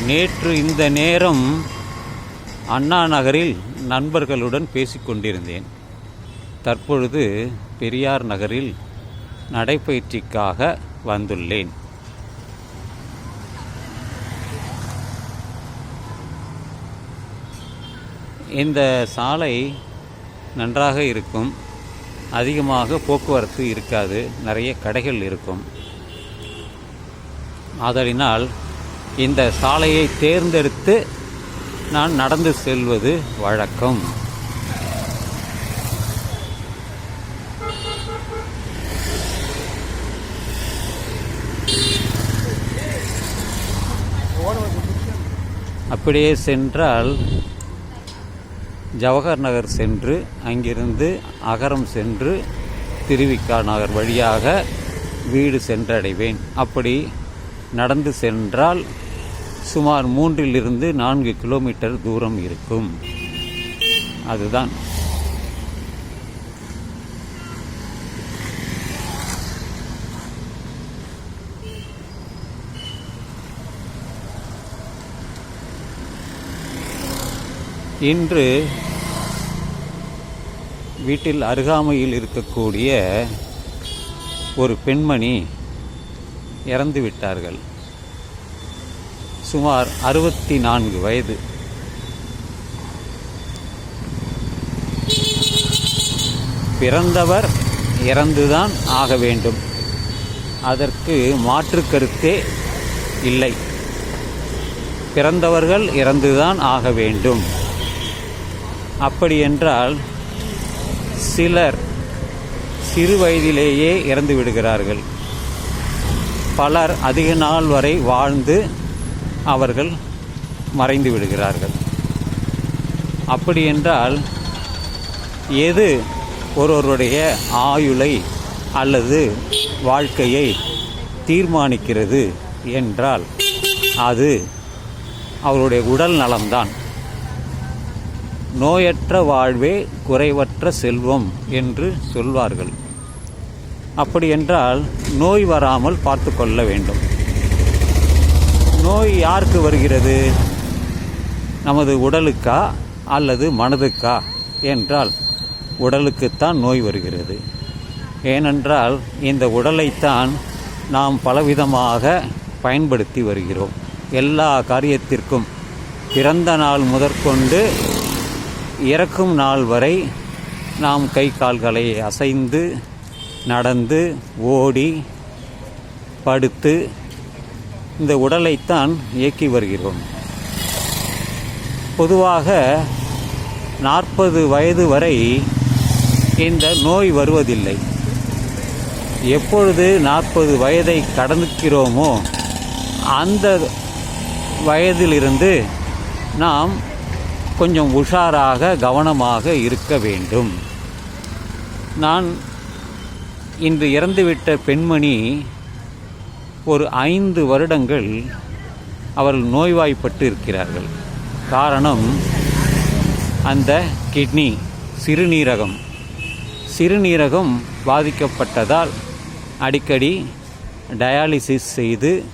நேற்று இந்த நேரம் அண்ணா நகரில் நண்பர்களுடன் பேசிக்கொண்டிருந்தேன் தற்பொழுது பெரியார் நகரில் நடைப்பயிற்சிக்காக வந்துள்ளேன். இந்த சாலை நன்றாக இருக்கும். அதிகமாக போக்குவரத்து இருக்காது. நிறைய கடைகள் இருக்கும். ஆதலினால் இந்த சாலையை தேர்ந்தெடுத்து நான் நடந்து செல்வது வழக்கம். அப்படியே சென்றால் ஜவஹர் நகர் சென்று அங்கிருந்து அகரம் சென்று திருவிக்கா நகர் வழியாக வீடு சென்றடைவேன். அப்படி நடந்து சென்றால் சுமார் மூன்றிலிருந்து நான்கு கிலோமீட்டர் தூரம் இருக்கும். அதுதான். இன்று வீட்டில் அருகாமையில் இருக்கக்கூடிய ஒரு பெண்மணி இறந்து விட்டார்கள் சுமார் அறுபத்தி நான்கு வயது. பிறந்தவர் இறந்துதான் ஆக வேண்டும். அதற்கு மாற்று கருத்தே இல்லை. பிறந்தவர்கள் இறந்துதான் ஆக வேண்டும். அப்படியென்றால் சிலர் சிறு வயதிலேயே இறந்து விடுகிறார்கள். பலர் அதிக நாள் வரை வாழ்ந்து அவர்கள் மறைந்து விடுகிறார்கள். அப்படியென்றால் எது ஒருவருடைய ஆயுளை அல்லது வாழ்க்கையை தீர்மானிக்கிறது என்றால் அது அவருடைய உடல் நலம்தான். நோயற்ற வாழ்வே குறைவற்ற செல்வம் என்று சொல்வார்கள். அப்படி என்றால் நோய் வராமல் பார்த்து கொள்ள வேண்டும். நோய் யாருக்கு வருகிறது? நமது உடலுக்கா அல்லது மனதுக்கா? என்றால் உடலுக்குத்தான் நோய் வருகிறது. ஏனென்றால் இந்த உடலைத்தான் நாம் பலவிதமாக பயன்படுத்தி வருகிறோம். எல்லா காரியத்திற்கும் பிறந்த நாள் முதற்கொண்டு இறக்கும் நாள் வரை நாம் கை கால்களை அசைந்து நடந்து ஓடி படுத்து இந்த உடலைத்தான் இயக்கி வருகிறோம். பொதுவாக நாற்பது வயது வரை இந்த நோய் வருவதில்லை. எப்பொழுது நாற்பது வயதை கடந்துக்கிறோமோ அந்த வயதிலிருந்து நாம் கொஞ்சம் உஷாராக கவனமாக இருக்க வேண்டும். நான் இன்று இறந்துவிட்ட பெண்மணி ஒரு ஐந்து வருடங்கள் அவர்கள் நோய்வாய்ப்பட்டு இருக்கிறார்கள் காரணம் அந்த கிட்னி சிறுநீரகம். சிறுநீரகம் பாதிக்கப்பட்டதால் அடிக்கடி டயாலிசிஸ் செய்து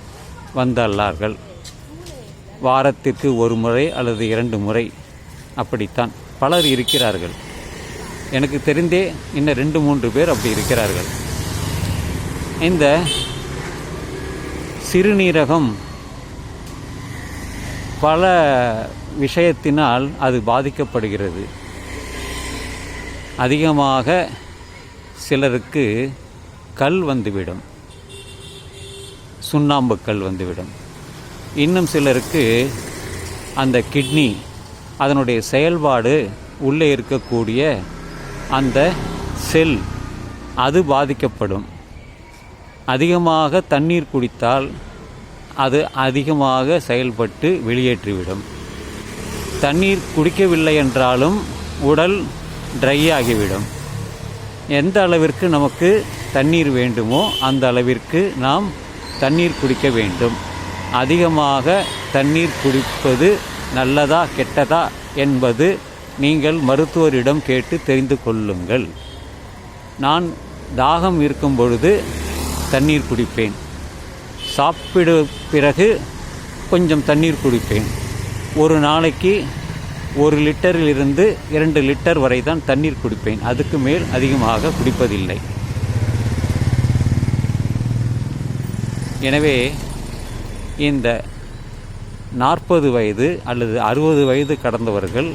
வந்துள்ளார்கள் வாரத்திற்கு ஒரு முறை அல்லது இரண்டு முறை. அப்படித்தான். பலர் இருக்கிறார்கள். எனக்கு தெரிந்தே இன்னும் ரெண்டு மூன்று பேர் அப்படி இருக்கிறார்கள். இந்த சிறுநீரகம் பல விஷயத்தினால் அது பாதிக்கப்படுகிறது. அதிகமாக சிலருக்கு கல் வந்துவிடும். சுண்ணாம்பு கல் வந்துவிடும். இன்னும் சிலருக்கு அந்த கிட்னி அதனுடைய செயல்பாடு உள்ளே இருக்கக்கூடிய அந்த செல் அது பாதிக்கப்படும். அதிகமாக தண்ணீர் குடித்தால் அது அதிகமாக செயல்பட்டு வெளியேற்றிவிடும். தண்ணீர் குடிக்கவில்லை என்றாலும் உடல் ட்ரை ஆகிவிடும். எந்த அளவிற்கு நமக்கு தண்ணீர் வேண்டுமோ அந்த அளவிற்கு நாம் தண்ணீர் குடிக்க வேண்டும். அதிகமாக தண்ணீர் குடிப்பது நல்லதா கெட்டதா என்பது நீங்கள் மருத்துவரிடம் கேட்டு தெரிந்து கொள்ளுங்கள். நான் தாகம் இருக்கும் பொழுது தண்ணீர் குடிப்பேன். சாப்பிடு பிறகு கொஞ்சம் தண்ணீர் குடிப்பேன். ஒரு நாளைக்கு ஒரு லிட்டரிலிருந்து இரண்டு லிட்டர் வரை தான் தண்ணீர் குடிப்பேன். அதுக்கு மேல் அதிகமாக குடிப்பதில்லை. எனவே இந்த நாற்பது வயது அல்லது அறுபது வயது கடந்தவர்கள்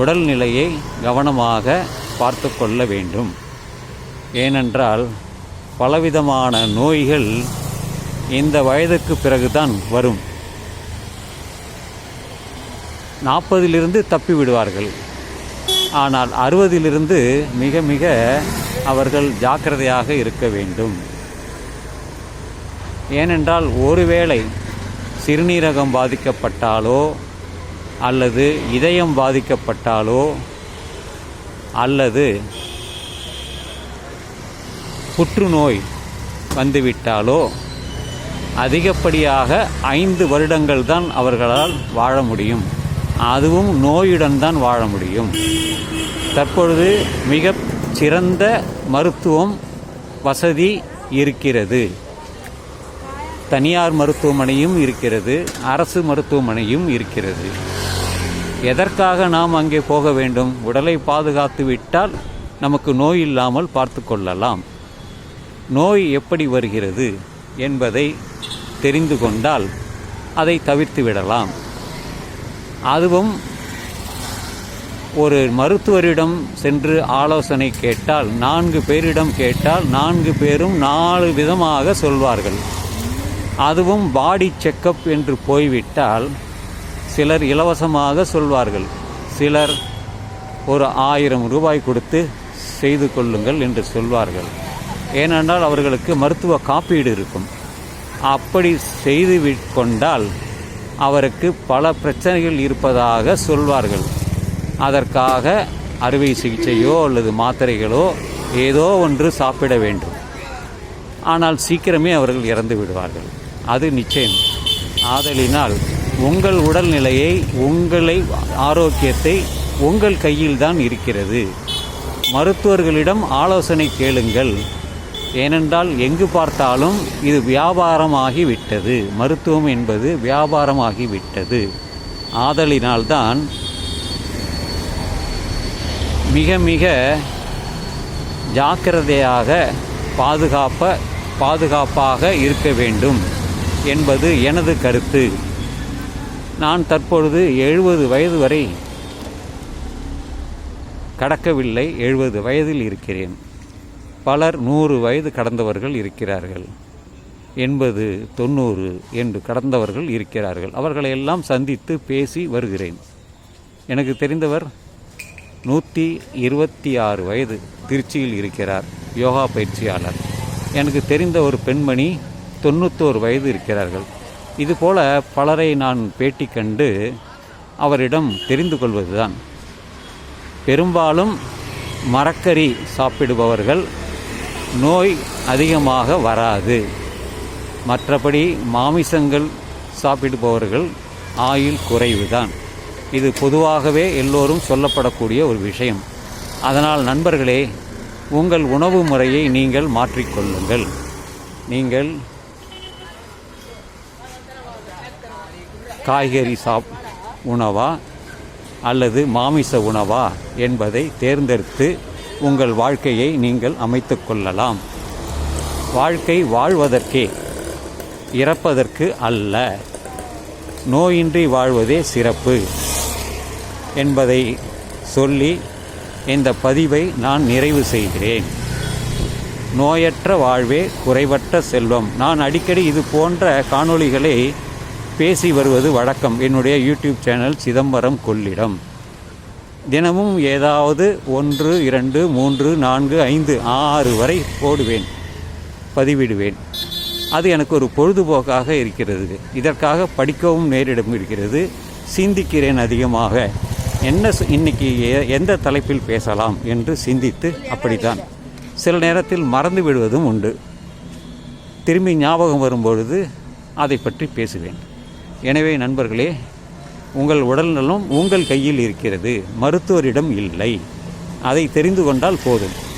உடல்நிலையை கவனமாக பார்த்து கொள்ள வேண்டும். ஏனென்றால் பலவிதமான நோய்கள் இந்த வயதுக்கு பிறகுதான் வரும். நாற்பதிலிருந்து தப்பி விடுவார்கள் ஆனால் அறுபதிலிருந்து மிக மிக அவர்கள் ஜாக்கிரதையாக இருக்க வேண்டும். ஏனென்றால் ஒருவேளை சிறுநீரகம் பாதிக்கப்பட்டாலோ அல்லது இதயம் பாதிக்கப்பட்டாலோ அல்லது புற்றுநோய் வந்துவிட்டாலோ அதிகப்படியாக ஐந்து வருடங்கள் தான் அவர்களால் வாழ முடியும். அதுவும் நோயுடன் தான் வாழ முடியும். தற்பொழுது மிக சிறந்த மருத்துவம் வசதி இருக்கிறது. தனியார் மருத்துவமனையும் இருக்கிறது. அரசு மருத்துவமனையும் இருக்கிறது. எதற்காக நாம் அங்கே போக வேண்டும்? உடலை பாதுகாத்து விட்டால் நமக்கு நோய் இல்லாமல் பார்த்து கொள்ளலாம். நோய் எப்படி வருகிறது என்பதை தெரிந்து கொண்டால் அதை தவிர்த்து விடலாம். அதுவும் ஒரு மருத்துவரிடம் சென்று ஆலோசனை கேட்டால் நான்கு பேரிடம் கேட்டால் நான்கு பேரும் நாலு விதமாக சொல்வார்கள். அதுவும் பாடி செக்கப் என்று போய்விட்டால் சிலர் இலவசமாக சொல்வார்கள். சிலர் ஒரு ஆயிரம் ரூபாய் கொடுத்து செய்து கொள்ளுங்கள் என்று சொல்வார்கள். ஏனென்றால் அவர்களுக்கு மருத்துவ காப்பீடு இருக்கும். அப்படி செய்து கொண்டால் அவருக்கு பல பிரச்சனைகள் இருப்பதாக சொல்வார்கள். அதற்காக அறுவை சிகிச்சையோ அல்லது மாத்திரைகளோ ஏதோ ஒன்று சாப்பிட வேண்டும். ஆனால் சீக்கிரமே அவர்கள் இறந்து விடுவார்கள். அது நிச்சயம். ஆதலினால் உங்கள் உடல்நிலையை உங்களை ஆரோக்கியத்தை உங்கள் கையில்தான் இருக்கிறது. மருத்துவர்களிடம் ஆலோசனை கேளுங்கள். ஏனென்றால் எங்கு பார்த்தாலும் இது வியாபாரமாகிவிட்டது. மருத்துவம் என்பது வியாபாரமாகிவிட்டது. ஆதலினால்தான் மிக மிக ஜாக்கிரதையாக பாதுகாப்ப பாதுகாப்பாக இருக்க வேண்டும் என்பது எனது கருத்து. நான் தற்பொழுது எழுபது வயது வரை கடக்கவில்லை. எழுபது வயதில் இருக்கிறேன். பலர் நூறு வயது கடந்தவர்கள் இருக்கிறார்கள். எண்பது தொண்ணூறு என்று கடந்தவர்கள் இருக்கிறார்கள். அவர்களை எல்லாம் சந்தித்து பேசி வருகிறேன். எனக்கு தெரிந்தவர் நூற்றி இருபத்தி ஆறு வயது திருச்சியில் இருக்கிறார் யோகா பயிற்சியாளர். எனக்கு தெரிந்த ஒரு பெண்மணி தொண்ணூத்தோரு வயது இருக்கிறார்கள். இதுபோல பலரை நான் பேட்டி கண்டு அவரிடம் தெரிந்து கொள்வதுதான். பெரும்பாலும் மரக்கறி சாப்பிடுபவர்கள் நோய் அதிகமாக வராது. மற்றபடி மாமிசங்கள் சாப்பிடுபவர்கள் ஆயுள் குறைவுதான். இது பொதுவாகவே எல்லோரும் சொல்லப்படக்கூடிய ஒரு விஷயம். அதனால் நண்பர்களே உங்கள் உணவு முறையை நீங்கள் மாற்றிக்கொள்ளுங்கள். நீங்கள் காய்கறி சாப் உணவா அல்லது மாமிச உணவா என்பதை தேர்ந்தெடுத்து உங்கள் வாழ்க்கையை நீங்கள் அமைத்து கொள்ளலாம். வாழ்க்கை வாழ்வதற்கே இறப்பதற்கு அல்ல. நோயின்றி வாழ்வதே சிறப்பு என்பதை சொல்லி இந்த பதிவை நான் நிறைவு செய்கிறேன். நோயற்ற வாழ்வே குறைவற்ற செல்வம். நான் அடிக்கடி இது போன்ற காணொளிகளை பேசி வருவது வழக்கம். என்னுடைய யூடியூப் சேனல் சிதம்பரம் கொள்ளிடம். தினமும் ஏதாவது ஒன்று இரண்டு மூன்று நான்கு ஐந்து ஆறு வரை போடுவேன் பதிவிடுவேன். அது எனக்கு ஒரு பொழுதுபோக்காக இருக்கிறது. இதற்காக படிக்கவும் நேரிடம் இருக்கிறது. சிந்திக்கிறேன் அதிகமாக. என்ன இன்னைக்கு எ- எந்த தலைப்பில் பேசலாம் என்று சிந்தித்து அப்படித்தான். சில நேரத்தில் மறந்து விடுவதும் உண்டு. திரும்பி ஞாபகம் வரும்பொழுது அதை பற்றி பேசுவேன். எனவே நண்பர்களே உங்கள் உடல்நலம் உங்கள் கையில் இருக்கிறது. மருத்துவரிடம் இல்லை. அதை தெரிந்து கொண்டால் போதும்.